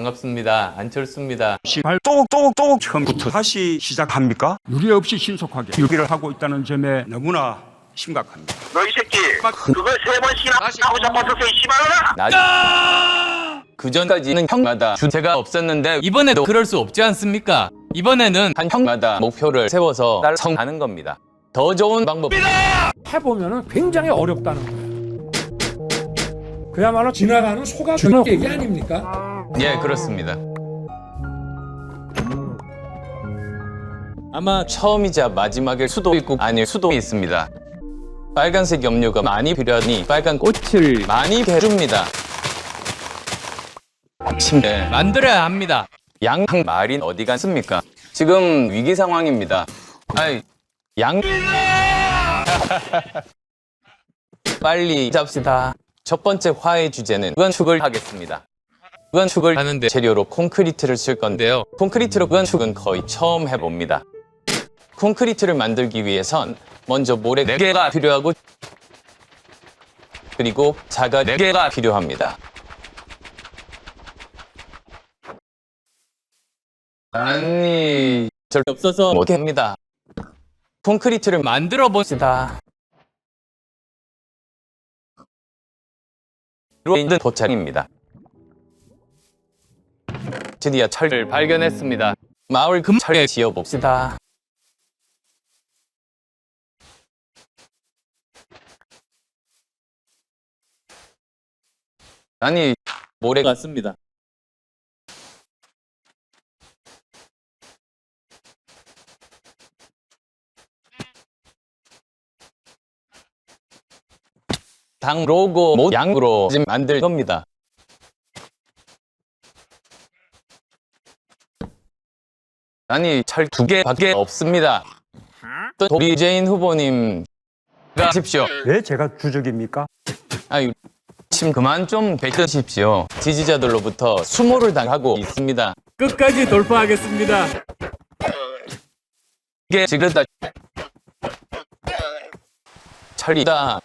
반갑습니다. 안철수입니다. 발 똑똑똑 처음부터 다시 시작합니까? 유례 없이 신속하게 유기를 하고 있다는 점에 너무나 심각합니다. 너 이 새끼 그거 세 번씩이나 하고 잡았었어 이 씨발놈아 나... 그 전까지는 형마다 주제가 없었는데 이번에도 그럴 수 없지 않습니까? 이번에는 한 형마다 목표를 세워서 달성하는 겁니다. 더 좋은 방법. 해보면 굉장히 어렵다는 거예요. 그야말로 지나가는 소가 주는 얘기 아닙니까? 예, 그렇습니다. 아마 처음이자 마지막일 수도 있고 아닐 수도 있습니다. 빨간색 염료가 많이 필요하니 빨간 꽃을 많이 해줍니다. 침대 만들어야 합니다. 양 말인 어디 갔습니까? 지금 위기 상황입니다. 아이, 양 빨리 잡시다. 첫 번째 화해 주제는 건축을 하겠습니다. 건축을 하는데 재료로 콘크리트를 쓸 건데요. 콘크리트로 건축은 거의 처음 해봅니다. 콘크리트를 만들기 위해선 먼저 모래 4개가 필요하고 그리고 자가 4개가 필요합니다. 아니, 절대 없어서 못합니다. 콘크리트를 만들어 봅시다. 로 있는 도착입니다. 드디어 철을 발견했습니다. 마을 금철에 지어봅시다. 아니, 모래 같습니다. 당 로고 모양으로 만들 겁니다. 아니 철두 개밖에 없습니다. 또 도리제인 후보님 가십시오. 왜 제가 주적입니까? 아유 침 그만 좀 뱉으십시오. 지지자들로부터 수모를 당하고 있습니다. 끝까지 돌파하겠습니다. 이게 지그다 철이다.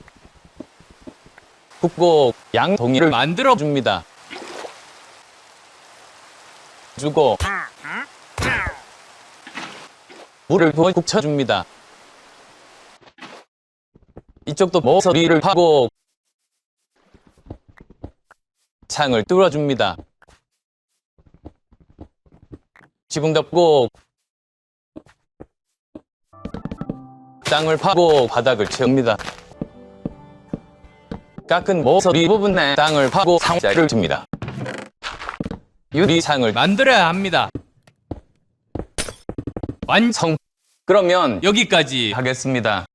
굽고 양동이를 만들어 줍니다. 주고 물을 부어 굽쳐줍니다. 이쪽도 모서리를 파고 창을 뚫어줍니다. 지붕 덮고 땅을 파고 바닥을 채웁니다. 깎은 모서리 부분에 땅을 파고 상자를 줍니다. 유리창을 만들어야 합니다. 완성. 그러면 여기까지 하겠습니다.